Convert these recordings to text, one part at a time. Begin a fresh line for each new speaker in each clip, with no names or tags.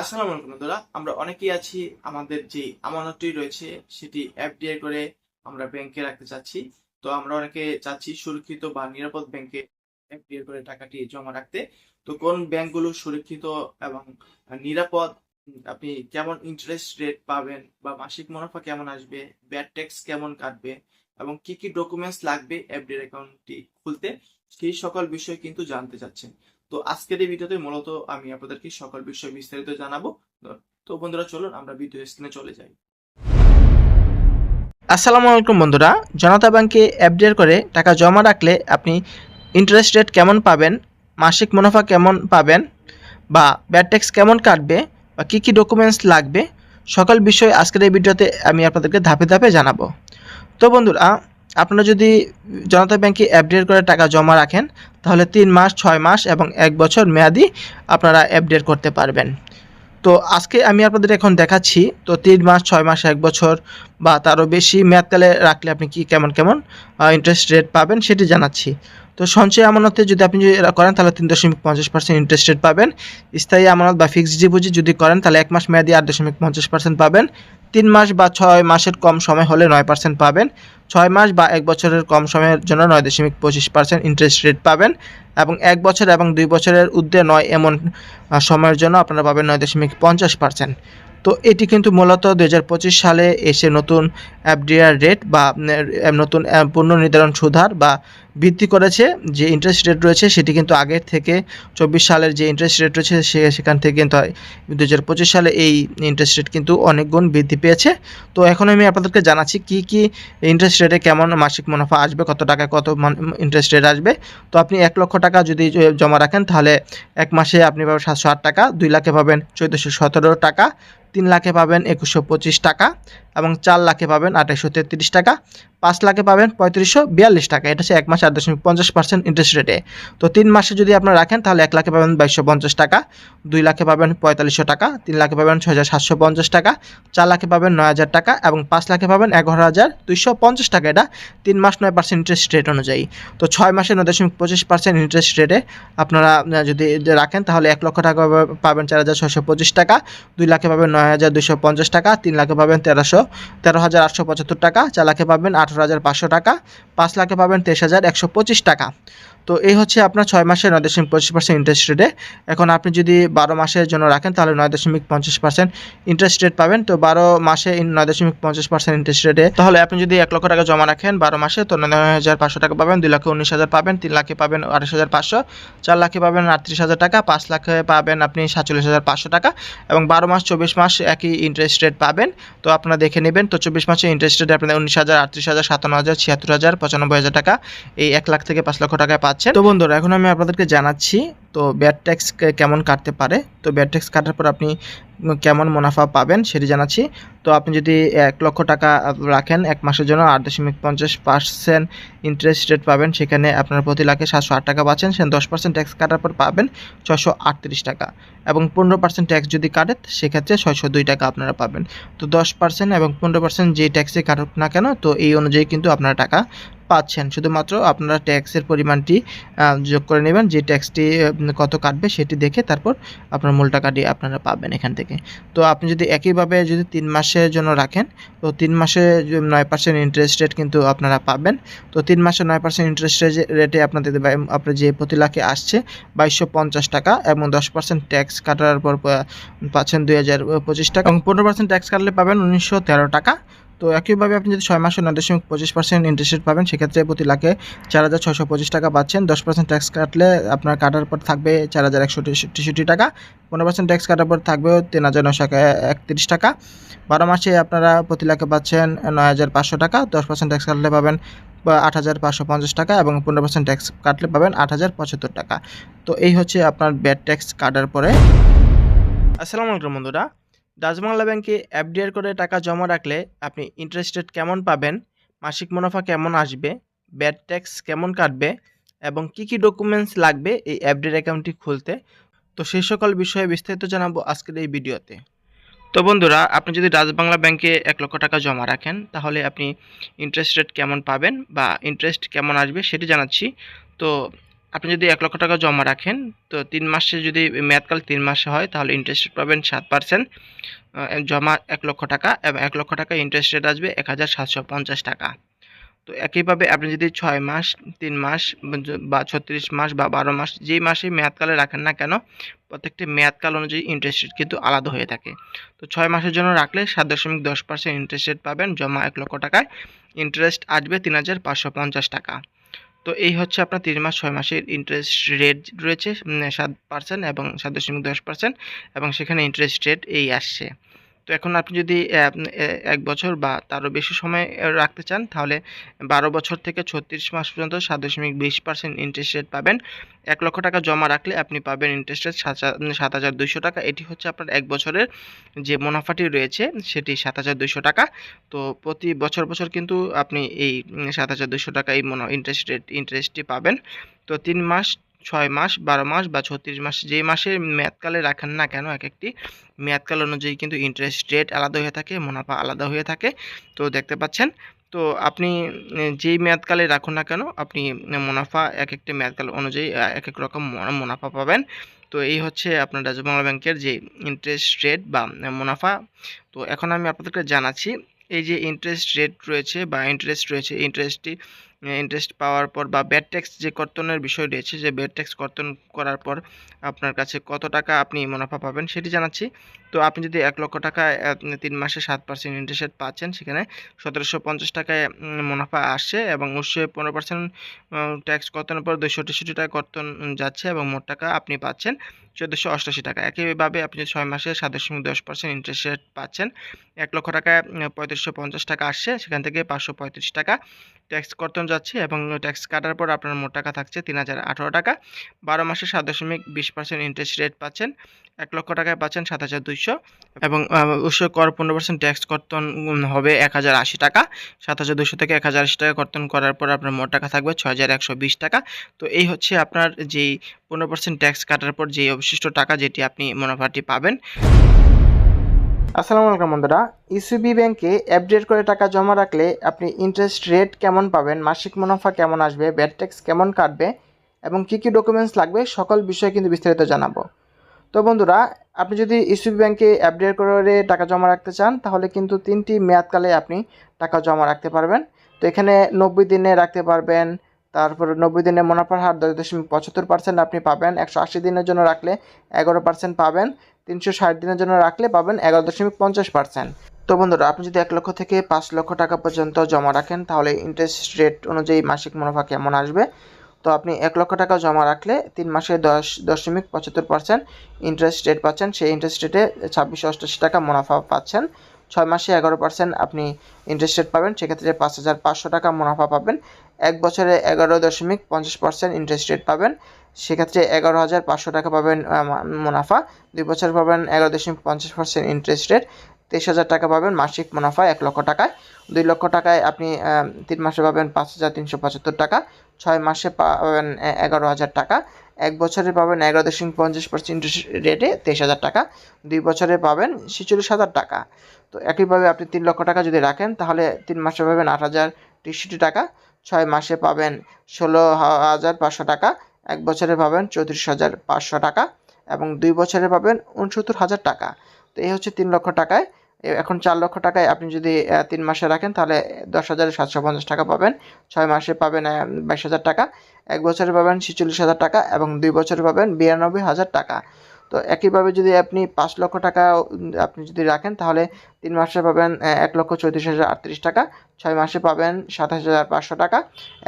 আসসালামু আলাইকুম বন্ধুরা, আমরা অনেকেই আছি আমাদের যে আমানতটি রয়েছে সেটি এফডিআই করে আমরা ব্যাংকে রাখতে চাচ্ছি। তো আমরা অনেকে চাচ্ছি সুরক্ষিত বা নিরাপদ ব্যাংকে এফডিআই করে টাকাটি জমা রাখতে। তো কোন ব্যাংকগুলো সুরক্ষিত এবং নিরাপদ? আপনি কেমন ইন্টারেস্ট রেট পাবেন বা মাসিক মুনাফা কেমন আসবে? ব্যাড ট্যাক্স কেমন কাটবে? এবং কি কি ডকুমেন্টস লাগবে এফডিআই অ্যাকাউন্টটি খুলতে? সেই সকল বিষয় কিন্তু জানতে চাচ্ছেন। তো আজকের এই ভিডিওতে মূলত আমি আপনাদেরকে সকল বিষয় বিস্তারিত জানাব। তো বন্ধুরা, চলুন আমরা ভিডিও স্ক্রিনে চলে যাই।
আসসালামু আলাইকুম বন্ধুরা, জনতা ব্যাংকে এফডিআর করে টাকা জমা রাখলে আপনি ইন্টারেস্ট রেট কেমন পাবেন, মাসিক মুনাফা কেমন পাবেন, বা ব্যাড ট্যাক্স কেমন কাটবে, বা কী কী ডকুমেন্টস লাগবে, সকল বিষয় আজকের এই ভিডিওতে আমি আপনাদেরকে ধাপে ধাপে জানাব। তো বন্ধুরা, আপনারা যদি জনতা ব্যাংকে এফডিআর করে টাকা জমা রাখেন তাহলে তিন মাস, ছয় মাস এবং এক বছর মেয়াদি আপনারা এফডিআর করতে পারবেন। তো আজকে আমি আপনাদের এখন দেখাচ্ছি, তো তিন মাস, ছয় মাস, এক বছর বা তারও বেশি মেয়াদকালে রাখলে আপনি কি কেমন কেমন ইন্টারেস্ট রেট পাবেন সেটি জানাচ্ছি। তো সঞ্চয় আমানতে যদি আপনি যদি করেন, তাহলে তিন দশমিক পঞ্চাশ পার্সেন্ট ইন্টারেস্ট রেট পাবেন। স্থায়ী আমানত বা ফিক্সড ডিপোজিট যদি করেন, তাহলে এক মাস মেয়াদি আট দশমিক পঞ্চাশ পার্সেন্ট পাবেন। তিন মাস বা ছয় মাসের কম সময় হলে নয় পার্সেন্ট পাবেন। ছয় মাস বা এক বছরের কম সময়ের জন্য নয় দশমিক পঁচিশ পার্সেন্ট ইন্টারেস্ট রেট পাবেন এবং এক বছর এবং দুই বছরের ঊর্ধ্বে নয় এমন সময়ের জন্য আপনারা পাবেন নয় দশমিক পঞ্চাশ পার্সেন্ট। তো এটি কিন্তু মূলত দু হাজার পঁচিশ সালে এসে নতুন অ্যাপডিআর রেট বা নতুন পূর্ণ নির্ধারণ সুধার বা বৃদ্ধি করেছে যে ইন্টারেস্ট রেট রয়েছে সেটি কিন্তু আগের থেকে চব্বিশ সালের যে ইন্টারেস্ট রেট রয়েছে সে সেখান থেকে কিন্তু দু হাজার পঁচিশ সালে এই ইন্টারেস্ট রেট কিন্তু অনেক গুণ বৃদ্ধি পেয়েছে। তো এখন আমি আপনাদেরকে জানাচ্ছি কি কি ইন্টারেস্ট রেটে কেমন মাসিক মুনাফা আসবে, কত টাকা, কত ইন্টারেস্ট রেট আসবে। তো আপনি এক লক্ষ টাকা যদি জমা রাখেন তাহলে এক মাসে আপনি পাবেন সাতশো আট টাকা, দুই লাখে পাবেন চোদ্দোশো সতেরো টাকা, তিন লাখে পাবেন একুশশো পঁচিশ টাকা। এবং চার লাখে পাবেন আঠাশশো তেত্রিশ টাকা, পাঁচ লাখে পাবেন পঁয়ত্রিশশো বিয়াল্লিশ টাকা। এটা হচ্ছে এক মাসে আট দশমিক পঞ্চাশ পার্সেন্ট ইন্টারেস্ট রেটে তো তিন মাসে যদি আপনারা রাখেন, তাহলে এক লাখে পাবেন বাইশশো পঞ্চাশ টাকা, দুই লাখে পাবেন পঁয়তাল্লিশশো টাকা, তিন লাখে পাবেন ছয় হাজার সাতশো পঞ্চাশ টাকা, চার লাখে পাবেন নয় হাজার টাকা এবং পাঁচ লাখে পাবেন এগারো হাজার দুইশো পঞ্চাশ টাকা। এটা তিন মাস নয় পার্সেন্ট ইন্টারেস্ট রেট অনুযায়ী। তো ছয় মাসে নয় দশমিক পঁচিশ পার্সেন্ট ইন্টারেস্ট রেটে আপনারা যদি রাখেন, তাহলে এক লক্ষ টাকা পাবেন চার হাজার ছশো পঁচিশ টাকা, দুই লাখে পাবেন নয় হাজার দুইশো পঞ্চাশ টাকা, তিন লাখে পাবেন তেরোশো তেরো হাজার আটশো পঁচাত্তর টাকা, চার লাখে পাবেন আঠেরো হাজার পাঁচশো টাকা, পাঁচ লাখে পাবেন তেইশ হাজার একশো পঁচিশ টাকা। তো এই হচ্ছে আপনার ছয় মাসে নয় দশমিক পঁচিশ পার্সেন্ট ইন্টারেস্ট রেটে এখন আপনি যদি বারো মাসের জন্য রাখেন, তাহলে নয় দশমিক পঞ্চাশ পার্সেন্ট ইন্টারেস্ট রেট পাবেন। তো বারো মাসে নয় দশমিক পঞ্চাশ পার্সেন্ট ইন্টারেস্ট রেটে তাহলে আপনি যদি এক লক্ষ টাকা জমা রাখেন বারো মাসে, তো নয় হাজার পাঁচশো টাকা পাবেন, দুই লাখে উনিশ হাজার পাবেন, তিন লাখে পাবেন আঠাশ হাজার পাঁচশো, চার লাখে পাবেন আটত্রিশ হাজার টাকা, পাঁচ লাখে পাবেন আপনি সাতচল্লিশ হাজার পাঁচশো টাকা এবং বারো মাস চব্বিশ মাস একই ইন্টারেস্ট রেট পাবেন। তো আপনারা দেখে নেবেন, তো চব্বিশ মাসে ইন্টারেস্ট রেট আপনাদের উনিশ হাজার, আটত্রিশ হাজার, সাতান্ন হাজার, ছিয়াত্তর হাজার, পঁচানব্বই হাজার টাকা। এই এক লাখ থেকে পাঁচ লক্ষ টাকায় পাচ্ছেন। তো বন্ধুরা, এখন আমি আপনাদেরকে জানাচ্ছি, তো ব্যাড ট্যাক্স কেমন কাটতে পারে? তো ব্যাড ট্যাক্স কাটার পর আপনি কেমন মুনাফা পাবেন সেটি জানাচ্ছি। তো আপনি যদি এক লক্ষ টাকা রাখেন এক মাসের জন্য, আট দশমিক পঞ্চাশ পার্সেন্ট ইন্টারেস্ট রেট পাবেন, সেখানে আপনার প্রতি লাখে সাতশো আট টাকা পাচ্ছেন সেখানে দশ পার্সেন্ট ট্যাক্স কাটার পর পাবেন ছশো আটত্রিশ টাকা। এবং পনেরো পার্সেন্ট ট্যাক্স যদি কাটে, সেক্ষেত্রে ছয়শো দুই টাকা আপনারা পাবেন। তো দশ পার্সেন্ট এবং পনেরো পার্সেন্ট যে ট্যাক্সে কাটুক না কেন, তো এই অনুযায়ী কিন্তু আপনারা টাকা পাচ্ছেন। শুধুমাত্র আপনারা ট্যাক্সের পরিমাণটি যোগ করে নেবেন। যে ট্যাক্সটি কত কাটবে সেটি দেখে তারপর আপনার মূল টাকাটি আপনারা পাবেন এখান থেকে। তো আপনি যদি একইভাবে যদি তিন মাসের জন্য রাখেন, তো তিন মাসে নয় পার্সেন্ট ইন্টারেস্ট রেট কিন্তু আপনারা পাবেন। তো তিন মাসে নয় পার্সেন্ট ইন্টারেস্ট রেটে আপনাদের আপনার যে প্রতি লাখে আসছে বাইশশো পঞ্চাশ টাকা এবং দশ পার্সেন্ট ট্যাক্স কাটার পর পাচ্ছেন দুই হাজার পঁচিশ টাকা। এবং পনেরো পার্সেন্ট ট্যাক্স কাটলে পাবেন উনিশশো তেরো টাকা। তো একইভাবে আপনি যদি ছয় মাসে নয় দশমিক পঁচিশ পার্সেন্ট ইন্টারেস্ট পাবেন, সেক্ষেত্রে প্রতি লাখে চার হাজার ছশো পঁচিশ টাকা পাচ্ছেন। দশ পার্সেন্ট ট্যাক্স কাটলে আপনার কাটার পর থাকবে চার হাজার একশো তেষট্টি টাকা। পনেরো পার্সেন্ট ট্যাক্স কাটার পর থাকবে তিন হাজার নশো একত্রিশ টাকা। বারো মাসে আপনারা প্রতি লাখে পাচ্ছেন নয় হাজার পাঁচশো টাকা। দশ পার্সেন্ট ট্যাক্স কাটলে পাবেন আট হাজার পাঁচশো পঞ্চাশ টাকা এবং পনেরো পার্সেন্ট ট্যাক্স কাটলে পাবেন আট হাজার পঁচাত্তর টাকা। তো এই হচ্ছে আপনার ব্যাড ট্যাক্স কাটার পরে। আসসালামু আলাইকুম বন্ধুরা। ডাচবাংলা ব্যাংকে এফডিআর করে টাকা জমা রাখলে আপনি ইন্টারেস্ট রেট কেমন পাবেন, মাসিক মুনাফা কেমন আসবে ব্যাড ট্যাক্স কেমন কাটবে এবং কি কি ডকুমেন্টস লাগবে এই এফডিআর অ্যাকাউন্টটি খুলতে। তো সেই সকল বিষয়ে বিস্তারিত জানাব আজকের এই ভিডিওতে। তো বন্ধুরা, আপনি যদি রাজবাংলা ব্যাংকে এক লক্ষ টাকা জমা রাখেন, তাহলে আপনি ইন্টারেস্ট রেট কেমন পাবেন বা ইন্টারেস্ট কেমন আসবে সেটি জানাচ্ছি। তো আপনি যদি এক লক্ষ টাকা জমা রাখেন, তো তিন মাসে যদি মেয়াদকাল তিন মাসে হয়, তাহলে ইন্টারেস্ট পাবেন সাত পার্সেন্ট জমা এক লক্ষ টাকা এবং এক লক্ষ টাকা ইন্টারেস্ট রেট আসবে এক হাজার সাতশো পঞ্চাশ টাকা। তো একইভাবে আপনি যদি ছয় মাস, তিন মাস বা ছত্রিশ মাস বা বারো মাস যেই মাসে মেয়াদকালে রাখেন না কেন, প্রত্যেকটি মেয়াদকাল অনুযায়ী ইন্টারেস্ট রেট কিন্তু আলাদা হয়ে থাকে। তো ছয় মাসের জন্য রাখলে সাত দশমিক দশ পার্সেন্ট ইন্টারেস্ট রেট পাবেন, জমা এক লক্ষ টাকায়। ইন্টারেস্ট আসবে তিন হাজার পাঁচশো পঞ্চাশ টাকা। তো এই হচ্ছে আপনার তিন মাস, ছয় মাসের ইন্টারেস্ট রেট রয়েছে সাত পার্সেন্ট এবং সাত দশমিক দশ পার্সেন্ট এবং সেখানে ইন্টারেস্ট রেট এই আসছে। তো এখন আপনি যদি এক বছর বা তারও বেশি সময় রাখতে চান, তাহলে বারো বছর থেকে ছত্রিশ মাস পর্যন্ত সাত দশমিক বিশ পার্সেন্ট ইন্টারেস্ট রেট পাবেন। এক লক্ষ টাকা জমা রাখলে আপনি পাবেন ইন্টারেস্ট রেট সাত হাজার দুইশো টাকা। এটি হচ্ছে আপনার এক বছরের যে মুনাফাটি রয়েছে, সেটি সাত হাজার দুইশো টাকা। তো প্রতি বছর বছর কিন্তু আপনি এই সাত হাজার দুশো টাকা এই ইন্টারেস্ট রেট ইন্টারেস্টটি পাবেন। তো তিন মাস ছয় মাস, বারো মাস বা ছত্রিশ মাস যে মাসে মেয়াদকালে রাখেন না কেন এক একটি মেয়াদকাল অনুযায়ী কিন্তু ইন্টারেস্ট রেট আলাদা হয়ে থাকে, মুনাফা আলাদা হয়ে থাকে। তো দেখতে পাচ্ছেন, তো আপনি যেই মেয়াদকালে রাখুন না কেন, আপনি মুনাফা এক একটি মেয়াদকাল অনুযায়ী এক এক রকম মুনা- মুনাফা পাবেন। তো এই হচ্ছে আপনার রাজ্য বাংলা ব্যাংকের যে ইন্টারেস্ট রেট বা মুনাফা। তো এখন আমি আপনাদেরকে জানাচ্ছি, এই যে ইন্টারেস্ট রেট রয়েছে বা ইন্টারেস্ট রয়েছে ইন্টারেস্টটি ইন্টারেস্ট পাওয়ার পর বা ব্যাড ট্যাক্স যে কর্তনের বিষয় রয়েছে, যে ব্যাড ট্যাক্স কর্তন করার পর আপনার কাছে কত টাকা আপনি মুনাফা পাবেন সেটি জানাচ্ছি। তো আপনি যদি এক লক্ষ টাকা তিন মাসে সাত পার্সেন্ট ইন্টারেস্ট রেট পাচ্ছেন, সেখানে সতেরোশো পঞ্চাশ টাকায় মুনাফা আসছে এবং উনিশশো পনেরো পার্সেন্ট ট্যাক্স কর্তনের পর দুশো তেষট্টি টাকা কর্তন যাচ্ছে এবং মোট টাকা আপনি পাচ্ছেন চোদ্দোশো অষ্টাশি টাকা। একইভাবে আপনি ছয় মাসে সাত দশমিক দশ পার্সেন্ট ইন্টারেস্ট রেট পাচ্ছেন, এক লক্ষ টাকায় পঁয়ত্রিশশো পঞ্চাশ টাকা আসছে, সেখান থেকে পাঁচশো পঁয়ত্রিশ টাকা ট্যাক্স কর্তন যাচ্ছে এবং ট্যাক্স কাটার পর আপনার মোট টাকা থাকছে তিন হাজার আঠারো টাকা। বারো মাসে সাত দশমিক বিশ পার্সেন্ট ইন্টারেস্ট রেট পাচ্ছেন, এক লক্ষ টাকায় পাচ্ছেন সাত হাজার দুইশো এবং অবশ্য কর পনেরো পার্সেন্ট ট্যাক্স কর্তন হবে এক হাজার আশি টাকা। সাত হাজার দুশো থেকে এক হাজার আশি টাকা কর্তন করার পর আপনার মোট টাকা থাকবে ছয় হাজার একশো বিশ টাকা। তো এই হচ্ছে আপনার যেই পনেরো পার্সেন্ট ট্যাক্স কাটার পর যে অবশিষ্ট টাকা যেটি আপনি মুনাফাটি পাবেন। আসসালামু আলাইকুম বন্ধুরা। ইসিবি ব্যাংকে আপডেট করে টাকা জমা রাখলে আপনি ইন্টারেস্ট রেট কেমন পাবেন, মাসিক মুনাফা কেমন আসবে ব্যাড ট্যাক্স কেমন কাটবে এবং কী কী ডকুমেন্টস লাগবে, সকল বিষয়ে কিন্তু বিস্তারিত জানাব। তো বন্ধুরা, আপনি যদি ইসিবি ব্যাংকে আপডেট করে টাকা জমা রাখতে চান, তাহলে কিন্তু তিনটি মেয়াদকালে আপনি টাকা জমা রাখতে পারবেন। তো এখানে নব্বই দিনে রাখতে পারবেন, তারপরে নব্বই দিনে মুনাফার হার দশ দশমিক পঁচাত্তর পার্সেন্ট আপনি পাবেন, একশো আশি দিনের জন্য রাখলে এগারো পার্সেন্ট পাবেন, তিনশো ষাট দিনের জন্য রাখলে পাবেন এগারো দশমিক পঞ্চাশ পার্সেন্ট তো বন্ধুরা, আপনি যদি এক লক্ষ থেকে পাঁচ লক্ষ টাকা পর্যন্ত জমা রাখেন, তাহলে ইন্টারেস্ট রেট অনুযায়ী মাসিক মুনাফা কেমন আসবে? তো আপনি এক লক্ষ টাকা জমা রাখলে তিন মাসে দশ দশমিক পঁচাত্তর পার্সেন্ট ইন্টারেস্ট রেট পাচ্ছেন। সেই ইন্টারেস্ট রেটে ছাব্বিশশো অষ্টাশি টাকা মুনাফা পাচ্ছেন। ছয় মাসে এগারো পার্সেন্ট আপনি ইন্টারেস্ট রেট পাবেন। সেক্ষেত্রে পাঁচ হাজার পাঁচশো টাকা মুনাফা পাবেন। এক বছরে এগারো দশমিক পঞ্চাশ পার্সেন্ট ইন্টারেস্ট রেট পাবেন। সেক্ষেত্রে এগারো হাজার পাঁচশো টাকা পাবেন মুনাফা। দুই বছর পাবেন এগারো দশমিক পঞ্চাশ পার্সেন্ট ইন্টারেস্ট রেট তেইশ হাজার টাকা পাবেন মাসিক মুনাফা এক লক্ষ টাকায়। দুই লক্ষ টাকায় আপনি তিন মাসে পাবেন পাঁচ হাজার তিনশো পঁচাত্তর টাকা। ছয় মাসে পাবেন এগারো হাজার টাকা। এক বছরে পাবেন এগারো দশমিক পঞ্চাশ পার্সেন্ট রেটে তেইশ হাজার টাকা। দুই বছরে পাবেন ছেচল্লিশ হাজার টাকা। তো একইভাবে আপনি তিন লক্ষ টাকা যদি রাখেন, তাহলে তিন মাসে পাবেন আট হাজার তেষট্টি টাকা। ছয় মাসে পাবেন ষোলো হাজার পাঁচশো টাকা। এক বছরে পাবেন চৌত্রিশ হাজার পাঁচশো টাকা এবং দুই বছরে পাবেন উনসত্তর হাজার টাকা। তো এই হচ্ছে তিন লক্ষ টাকায় এখন চার লক্ষ টাকায় আপনি যদি তিন মাসে রাখেন, তাহলে দশ হাজার সাতশো পঞ্চাশ টাকা পাবেন। ছয় মাসে পাবেন বাইশ হাজার টাকা। এক বছরে পাবেন ছেচল্লিশ হাজার টাকা এবং দুই বছরে পাবেন বিরানব্বই হাজার টাকা। তো একইভাবে যদি আপনি পাঁচ লক্ষ টাকা আপনি যদি রাখেন, তাহলে তিন মাসে পাবেন এক লক্ষ চৌত্রিশ হাজার আটত্রিশ টাকা। ছয় মাসে পাবেন সাতাশ হাজার পাঁচশো টাকা।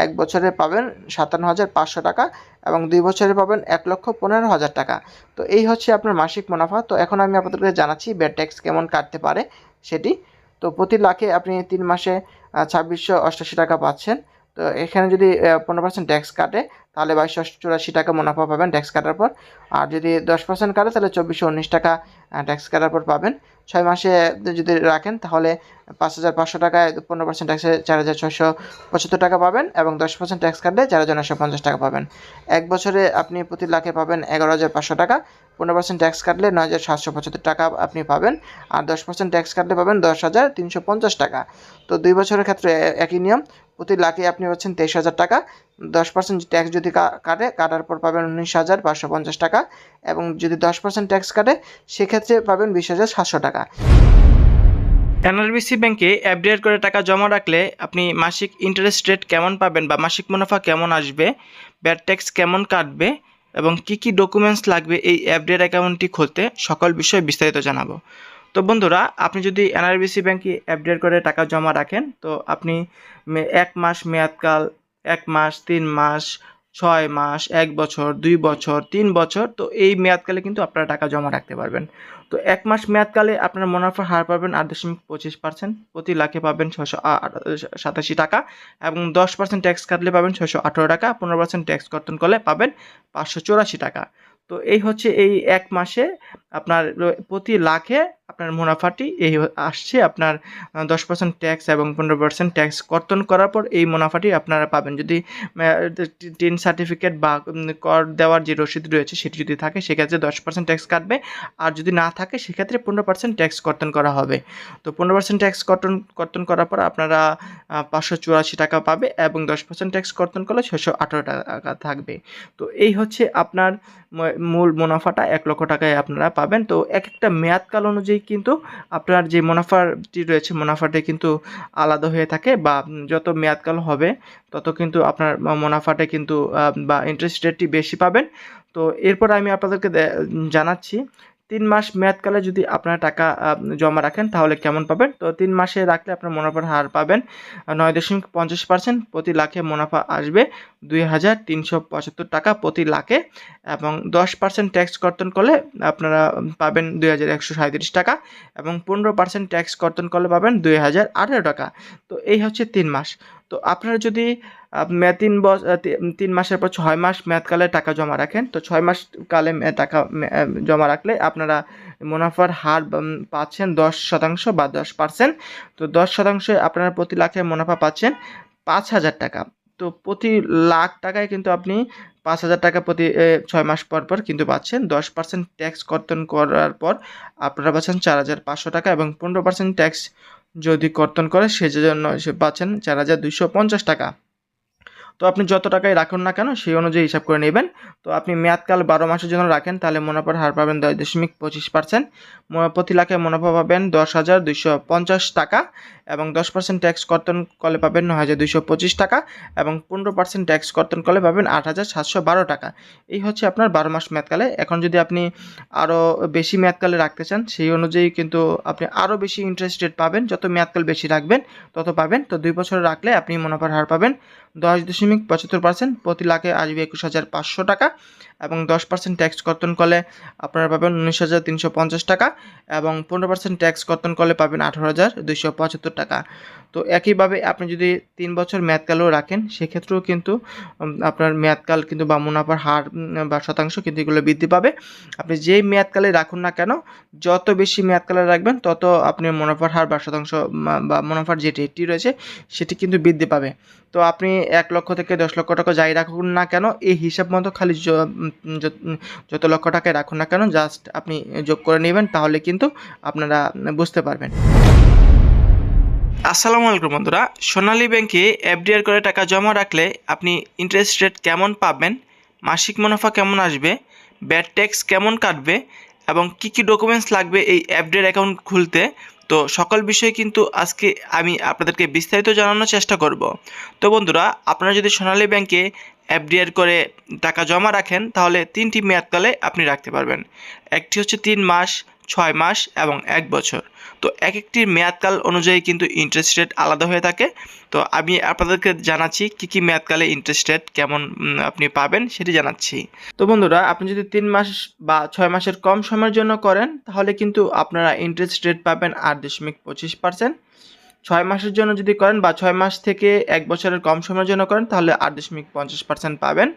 এক বছরে পাবেন সাতান্ন হাজার পাঁচশো টাকা এবং দুই বছরে পাবেন এক লক্ষ পনেরো হাজার টাকা। তো এই হচ্ছে আপনার মাসিক মুনাফা। তো এখন আমি আপনাদেরকে জানাচ্ছি ব্যাড ট্যাক্স কেমন কাটতে পারে সেটি। তো প্রতি লাখে আপনি তিন মাসে ছাব্বিশশো অষ্টাশি টাকা পাচ্ছেন। তো এখানে যদি পনেরো পার্সেন্ট ট্যাক্স কাটে তাহলে বাইশশো চুরাশি টাকা মুনাফা পাবেন ট্যাক্স কাটার পর। আর যদি দশ পার্সেন্ট কাটে, তাহলে চব্বিশশো উনিশ টাকা ট্যাক্স কাটার পর পাবেন। ছয় মাসে যদি রাখেন, তাহলে পাঁচ হাজার পাঁচশো টাকায় পনেরো পার্সেন্ট ট্যাক্সে চার হাজার ছয়শো পঁচাত্তর টাকা পাবেন এবং দশ পার্সেন্ট ট্যাক্স কাটলে চার হাজার নশো পঞ্চাশ টাকা পাবেন। এক বছরে আপনি প্রতি লাখে পাবেন এগারো হাজার পাঁচশো টাকা, পনেরো পার্সেন্ট ট্যাক্স কাটলে নয় হাজার সাতশো পঁচাত্তর টাকা আপনি পাবেন আর দশ পার্সেন্ট ট্যাক্স কাটলে পাবেন দশ হাজার তিনশো পঞ্চাশ টাকা। তো দুই বছরের ক্ষেত্রে একই নিয়ম, প্রতি লাখে আপনি পাচ্ছেন তেইশ হাজার টাকা দশ পার্সেন্ট ট্যাক্স যদি কাটে, কাটার পর পাবেন উনিশ হাজার পাঁচশো পঞ্চাশ টাকা এবং যদি দশ পার্সেন্ট ট্যাক্স কাটে, সেক্ষেত্রে পাবেন বিশ হাজার সাতশো টাকা। এনআরবিসি ব্যাংকে এফডিআর করে টাকা জমা রাখলে আপনি মাসিক ইন্টারেস্ট রেট কেমন পাবেন বা মাসিক মুনাফা কেমন আসবে ব্যাড ট্যাক্স কেমন কাটবে এবং কি কি ডকুমেন্টস লাগবে এই এফডিআর অ্যাকাউন্টটি খুলতে, সকল বিষয়ে বিস্তারিত জানাব। তো বন্ধুরা, আপনি যদি এনআরবিসি ব্যাংকে এফডিআর করে টাকা জমা রাখেন, তো আপনি এক মাস মেয়াদকাল এক মাস, তিন মাস, ছয় মাস, এক বছর, দুই বছর, তিন বছর, তো এই মেয়াদকালে কিন্তু আপনারা টাকা জমা রাখতে পারবেন। তো এক মাস মেয়াদকালে আপনার মুনাফার হার পাবেন আট দশমিক পঁচিশ পার্সেন্ট, প্রতি লাখে পাবেন ছশো সাতাশি টাকা এবং দশ পার্সেন্ট ট্যাক্স কাটলে পাবেন ছশো আঠেরো টাকা, পনেরো পার্সেন্ট ট্যাক্স কর্তন করলে পাবেন পাঁচশো চৌরাশি টাকা। তো এই হচ্ছে এই এক মাসে আপনার প্রতি লাখে আপনার মুনাফাটি এই আসছে, আপনার দশ পার্সেন্ট ট্যাক্স এবং পনেরো পার্সেন্ট ট্যাক্স কর্তন করার পর এই মুনাফাটি আপনারা পাবেন। যদি টিন সার্টিফিকেট বা কর দেওয়ার যে রসিদ রয়েছে সেটি যদি থাকে, সেক্ষেত্রে দশ পার্সেন্ট ট্যাক্স কাটবে। আর যদি না থাকে, সেক্ষেত্রে পনেরো পার্সেন্ট ট্যাক্স কর্তন করা হবে। তো পনেরো পার্সেন্ট ট্যাক্স কর্তন কর্তন করার পর আপনারা পাঁচশো চুরাশি টাকা পাবে এবং দশ পার্সেন্ট ট্যাক্স কর্তন করলে ছশো আঠারো টাকা থাকবে। তো এই হচ্ছে আপনার মূল মুনাফাটা। এক লক্ষ টাকায় আপনারা পাবেন। তো এক একটা মেয়াদকাল অনুযায়ী কিন্তু আপনার যে মুনাফাটি রয়েছে, মুনাফাটি কিন্তু আলাদা হয়ে থাকে বা যত মেয়াদকাল হবে, তত কিন্তু আপনার মুনাফাটা কিন্তু বা ইন্টারেস্ট রেটটি বেশি পাবেন। তো এরপর আমি আপনাদেরকে জানাচ্ছি তিন মাস মেয়াদকালে যদি আপনারা টাকা জমা রাখেন, তাহলে কেমন পাবেন? তো তিন মাসে রাখলে আপনার মুনাফার হার পাবেন নয় দশমিক পঞ্চাশ পার্সেন্ট প্রতি লাখে মুনাফা আসবে দুই হাজার তিনশো পঁচাত্তর টাকা প্রতি লাখে এবং দশ পার্সেন্ট ট্যাক্স কর্তন করলে আপনারা পাবেন দুই হাজার একশো টাকা এবং পনেরো পার্সেন্ট ট্যাক্স কর্তন করলে পাবেন দুই হাজার আঠেরো টাকা। তো এই হচ্ছে তিন মাস। তো আপনারা যদি তিন বছর তিন মাসের পর ছয় মাস মেয়াদকালে টাকা জমা রাখেন। তো ছয় মাস কালে টাকা জমা রাখলে আপনারা মুনাফার হার পাচ্ছেন দশ শতাংশ বা দশ পার্সেন্ট। তো দশ শতাংশে আপনারা প্রতি লাখে মুনাফা পাচ্ছেন পাঁচ হাজার টাকা। তো প্রতি লাখ টাকায় কিন্তু আপনি পাঁচ হাজার টাকা প্রতি ছয় মাস পর পর কিন্তু পাচ্ছেন। দশ পার্সেন্ট ট্যাক্স কর্তন করার পর আপনারা পাচ্ছেন চার হাজার পাঁচশো টাকা এবং পনেরো পার্সেন্ট ট্যাক্স যদি কর্তন করে সেজন্য সে পাচ্ছেন চার হাজার দুইশো পঞ্চাশ টাকা। তো আপনি যত টাকাই রাখুন না কেন, সেই অনুযায়ী হিসাব করে নেবেন। তো আপনি মেয়াদকাল বারো মাসের জন্য রাখেন, তাহলে মুনাফার হার পাবেন দশ দশমিক পঁচিশ পার্সেন্ট প্রতি লাখে মুনাফা পাবেন দশ হাজার দুইশো পঞ্চাশ টাকা এবং দশ পার্সেন্ট ট্যাক্স কর্তন করলে পাবেন ন হাজার দুইশো পঁচিশ টাকা এবং পনেরো পার্সেন্ট ট্যাক্স কর্তন করলে পাবেন আট হাজার সাতশো বারো টাকা। এই হচ্ছে আপনার বারো মাস মেয়াদকালে। এখন যদি আপনি আরও বেশি মেয়াদকালে রাখতে চান, সেই অনুযায়ী কিন্তু আপনি আরও বেশি ইন্টারেস্ট রেট পাবেন। যত মেয়াদকাল বেশি রাখবেন, তত পাবেন। তো দুই বছর রাখলে আপনি মুনাফার হার পাবেন দশ পঁচাত্তর পার্সেন্ট প্রতি লাখে আসবে একুশ হাজার পাঁচশো টাকা। এবং দশ পার্সেন্ট ট্যাক্স কর্তন করলে আপনারা পাবেন উনিশ হাজার তিনশো পঞ্চাশ টাকা এবং পনেরো পার্সেন্ট ট্যাক্স কর্তন করলে পাবেন আঠারো হাজার দুইশো পঁচাত্তর টাকা। তো একইভাবে আপনি যদি তিন বছর মেয়াদকালও রাখেন, সেক্ষেত্রেও কিন্তু আপনার মেয়াদকাল কিন্তু বা মুনাফার হার বা শতাংশ কিন্তু এগুলো বৃদ্ধি পাবে। আপনি যেই মেয়াদকালে রাখুন না কেন, যত বেশি মেয়াদকালে রাখবেন, তত আপনি মুনাফার হার বা শতাংশ বা মুনাফার যে রেটটি রয়েছে, সেটি কিন্তু বৃদ্ধি পাবে। তো আপনি এক লক্ষ থেকে দশ লক্ষ টাকা যাই রাখুন না কেন, এই হিসাব মতো খালি যত- লক্ষ টাকায় রাখুন না কেন জাস্ট আপনি যোগ করে নেবেন, তাহলে কিন্তু আপনারা বুঝতে পারবেন। আসসালামু আলাইকুম বন্ধুরা, সোনালী ব্যাংকে এফডিআর করে টাকা জমা রাখলে আপনি ইন্টারেস্ট রেট কেমন পাবেন, মাসিক মুনাফা কেমন আসবে ব্যাড ট্যাক্স কেমন কাটবে, এবং কি কি ডকুমেন্টস লাগবে এই এফডিআর অ্যাকাউন্ট খুলতে, তো সকল বিষয়ে কিন্তু আজকে আমি আপনাদেরকে বিস্তারিত জানানোর চেষ্টা করব। তো বন্ধুরা, আপনারা যদি সোনালী ব্যাংকে এফডিআর করে টাকা জমা রাখেন, তাহলে তিনটি মেয়াদকালে আপনি রাখতে পারবেন। একটি হচ্ছে তিন মাস, ছয় মাস এবং এক বছর। তো এক একটির মেয়াদকাল অনুযায়ী কিন্তু ইন্টারেস্ট রেট আলাদা হয়ে থাকে। তো আমি আপনাদেরকে জানাচ্ছি কি কি মেয়াদকালে ইন্টারেস্ট রেট কেমন আপনি পাবেন সেটি জানাচ্ছি। তো বন্ধুরা, আপনি যদি তিন মাস বা ছয় মাসের কম সময়ের জন্য করেন, তাহলে কিন্তু আপনারা ইন্টারেস্ট রেট পাবেন আট দশমিক পঁচিশ পার্সেন্ট ছয় মাসের জন্য যদি করেন বা ছয় মাস থেকে এক বছরের কম সময়ের জন্য করেন, তাহলে আট দশমিক পঞ্চাশ পার্সেন্ট পাবেন।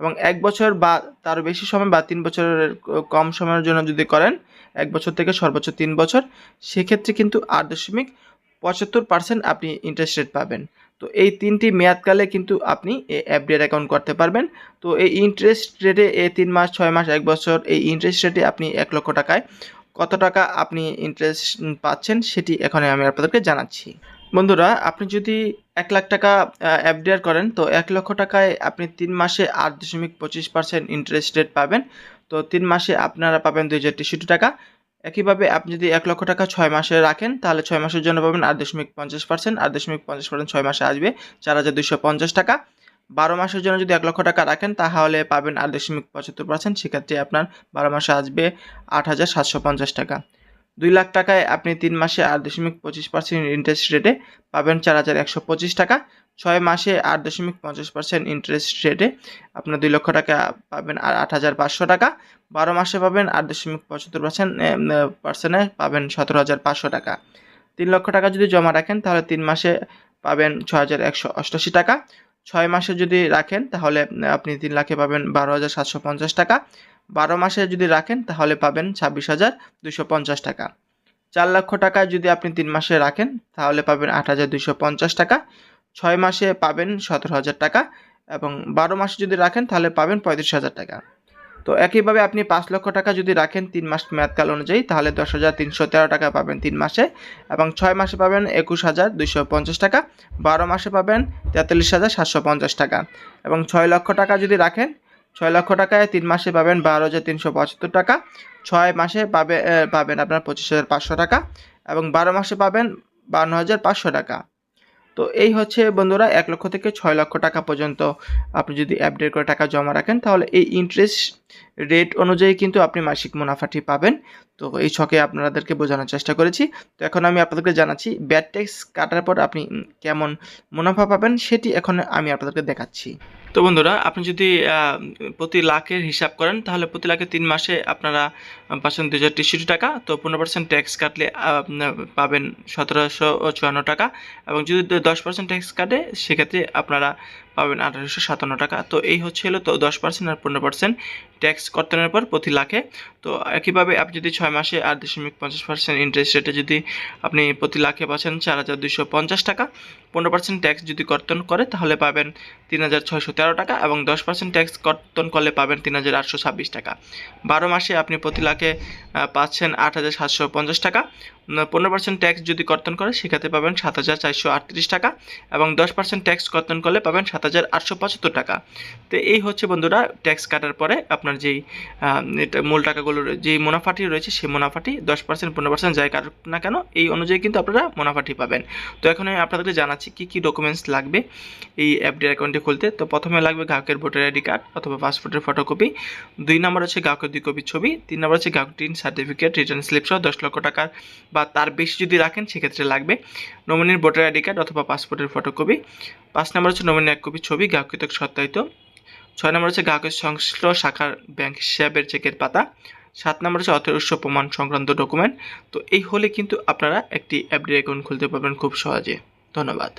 এবং এক বছর বা তার বেশি সময় বা তিন বছরের কম সময়ের জন্য যদি করেন, এক বছর থেকে সর্বোচ্চ তিন বছর, সেক্ষেত্রে কিন্তু আট দশমিক পঁচাত্তর পার্সেন্ট আপনি ইন্টারেস্ট রেট পাবেন। তো এই তিনটি মেয়াদকালে কিন্তু আপনি এ এফডিআর অ্যাকাউন্ট করতে পারবেন। তো এই ইন্টারেস্ট রেটে এই তিন মাস, ছয় মাস, এক বছর, এই ইন্টারেস্ট রেটে আপনি এক লক্ষ টাকায় কত টাকা আপনি ইন্টারেস্ট পাচ্ছেন সেটি এখন আমি আপনাদেরকে জানাচ্ছি। বন্ধুরা, আপনি যদি এক লাখ টাকা এফডিআর করেন, তো এক লক্ষ টাকায় আপনি তিন মাসে আট দশমিক পঁচিশ পার্সেন্ট ইন্টারেস্ট রেট পাবেন। তো তিন মাসে আপনারা পাবেন দুই হাজার তেষট্টি টাকা। একইভাবে আপনি যদি এক লক্ষ টাকা ছয় মাসে রাখেন, তাহলে ছয় মাসের জন্য পাবেন আট দশমিক পঞ্চাশ পার্সেন্ট আট দশমিক পঞ্চাশ পার্সেন্ট ছয় মাসে আসবে চার হাজার দুশো পঞ্চাশ টাকা। বারো মাসের জন্য যদি এক লক্ষ টাকা রাখেন, তাহলে পাবেন আট দশমিক পঁচাত্তর পার্সেন্ট সেক্ষেত্রে আপনার বারো মাসে আসবে আট হাজার সাতশো পঞ্চাশ টাকা। দুই লাখ টাকায় আপনি তিন মাসে আট দশমিক পঁচিশ পার্সেন্ট ইন্টারেস্ট রেটে পাবেন চার হাজার একশো পঁচিশ টাকা। ছয় মাসে আট দশমিক পঞ্চাশ পার্সেন্ট ইন্টারেস্ট রেটে আপনার দুই লক্ষ টাকা পাবেন আর আট হাজার পাঁচশো টাকা। বারো মাসে পাবেন আট দশমিক পঁচাত্তর পার্সেন্ট পার্সেন্টে পাবেন সতেরো হাজার পাঁচশো টাকা। তিন লক্ষ টাকা যদি জমা রাখেন, তাহলে তিন মাসে পাবেন ছ হাজার একশো অষ্টাশি টাকা। ছয় মাসে যদি রাখেন, তাহলে আপনি তিন লাখে পাবেন বারো হাজার সাতশো পঞ্চাশ টাকা। বারো মাসে যদি রাখেন, তাহলে পাবেন ছাব্বিশ হাজার দুশো পঞ্চাশ টাকা। চার লক্ষ টাকা যদি আপনি তিন মাসে রাখেন, তাহলে পাবেন আট হাজার দুশো পঞ্চাশ টাকা। ছয় মাসে পাবেন সতেরো হাজার টাকা এবং বারো মাসে যদি রাখেন, তাহলে পাবেন পঁয়ত্রিশ হাজার টাকা। তো একইভাবে আপনি পাঁচ লক্ষ টাকা যদি রাখেন তিন মাস মেয়াদকাল অনুযায়ী, তাহলে দশ হাজার তিনশো তেরো টাকা পাবেন তিন মাসে। এবং ছয় মাসে পাবেন একুশ হাজার দুশো পঞ্চাশ টাকা, বারো মাসে পাবেন তেতাল্লিশ হাজার সাতশো পঞ্চাশ টাকা। এবং ছয় লক্ষ টাকা যদি রাখেন, ছয় লক্ষ টাকায় তিন মাসে পাবেন বারো হাজার তিনশো পঁচাত্তর টাকা, ছয় মাসে পাবে পাবেন আপনার পঁচিশ হাজার পাঁচশো টাকা, এবং বারো মাসে পাবেন বান্ন হাজার পাঁচশো টাকা। তো এই হচ্ছে বন্ধুরা এক লক্ষ থেকে ছয় লক্ষ টাকা পর্যন্ত আপনি যদি অ্যাপডেট করে টাকা জমা রাখেন, তাহলে এই ইন্টারেস্ট রেট অনুযায়ী কিন্তু আপনি মাসিক মুনাফাটি পাবেন। তো এই ছকে আপনাদেরকে বোঝানোর চেষ্টা করেছি। তো এখন আমি আপনাদেরকে জানাচ্ছি ব্যাড ট্যাক্স কাটার পর আপনি কেমন মুনাফা পাবেন সেটি এখন আমি আপনাদেরকে দেখাচ্ছি। তো বন্ধুরা, আপনি যদি প্রতি লাখের হিসাব করেন, তাহলে প্রতি লাখে তিন মাসে আপনারা পাচ্ছেন দুই হাজার তেষট্টি টাকা। তো পনেরো পার্সেন্ট ট্যাক্স কাটলে পাবেন সতেরোশো চুয়ান্ন টাকা। এবং যদি দশ পার্সেন্ট ট্যাক্স কাটে, সেক্ষেত্রে আপনারা পাবেন আঠারোশো সাতান্ন টাকা। তো এই হচ্ছে হলো তো দশ পার্সেন্ট আর পনেরো পার্সেন্ট ট্যাক্স কর্তনের পর প্রতি লাখে। তো একইভাবে আপনি যদি ছয় মাসে আট দশমিক পঞ্চাশ পার্সেন্ট ইন্টারেস্ট রেটে যদি আপনি প্রতি লাখে পাচ্ছেন চার হাজার দুশো পঞ্চাশ টাকা। পনেরো পার্সেন্ট ট্যাক্স যদি কর্তন করে তাহলে পাবেন তিন হাজার ছয়শো তেরো টাকা এবং দশ পার্সেন্ট ট্যাক্স কর্তন করলে পাবেন তিন হাজার আটশো ছাব্বিশ টাকা। বারো মাসে আপনি প্রতি লাখে পাচ্ছেন আট হাজার সাতশো পঞ্চাশ টাকা। পনেরো পার্সেন্ট ট্যাক্স যদি কর্তন করে, সেক্ষেত্রে পাবেন সাত হাজার চারশো আটত্রিশ টাকা এবং দশ পার্সেন্ট ট্যাক্স কর্তন করলে পাবেন সাত হাজার আটশো পঁচাত্তর টাকা। তো এই হচ্ছে বন্ধুরা ট্যাক্স কাটার পরে আপনার যেই মূল টাকাগুলোর যেই মুনাফাটি রয়েছে, সেই মুনাফাটি দশ পার্সেন্ট পনেরো পার্সেন্ট যাই কাটুক না কেন, এই অনুযায়ী কিন্তু আপনারা মুনাফাটি পাবেন। তো এখন আমি আপনাদেরকে জানাচ্ছি কী কী ডকুমেন্টস লাগবে এই এফডি অ্যাকাউন্টটি খুলতে। তো প্রথমে লাগবে গ্রাহকের ভোটার আইডি কার্ড অথবা পাসপোর্টের ফটোকপি দুই নম্বর হচ্ছে গ্রাহকের দুই কপি ছবি। তিন নম্বর হচ্ছে গ্রাহক টিন সার্টিফিকেট রিটার্ন স্লিপ সহ দশ লক্ষ টাকার বা তার বেশি যদি রাখেন, সেক্ষেত্রে লাগবে নমিনির ভোটার আইডি কার্ড অথবা পাসপোর্টের ফটোকপি। পাঁচ নম্বর হচ্ছে নমিনির এক কপি ছবি গ্রাহকৃত সত্যায়িত। ছয় নম্বর হচ্ছে গ্রাহকের সংশ্লিষ্ট শাখার ব্যাংক হিসাবের চেকের পাতা। সাত নম্বর হচ্ছে অর্থের উৎস, প্রমাণ সংক্রান্ত ডকুমেন্ট। তো এই হলে কিন্তু আপনারা একটি অ্যাপডি অ্যাকাউন্ট খুলতে পারবেন খুব সহজে। ধন্যবাদ।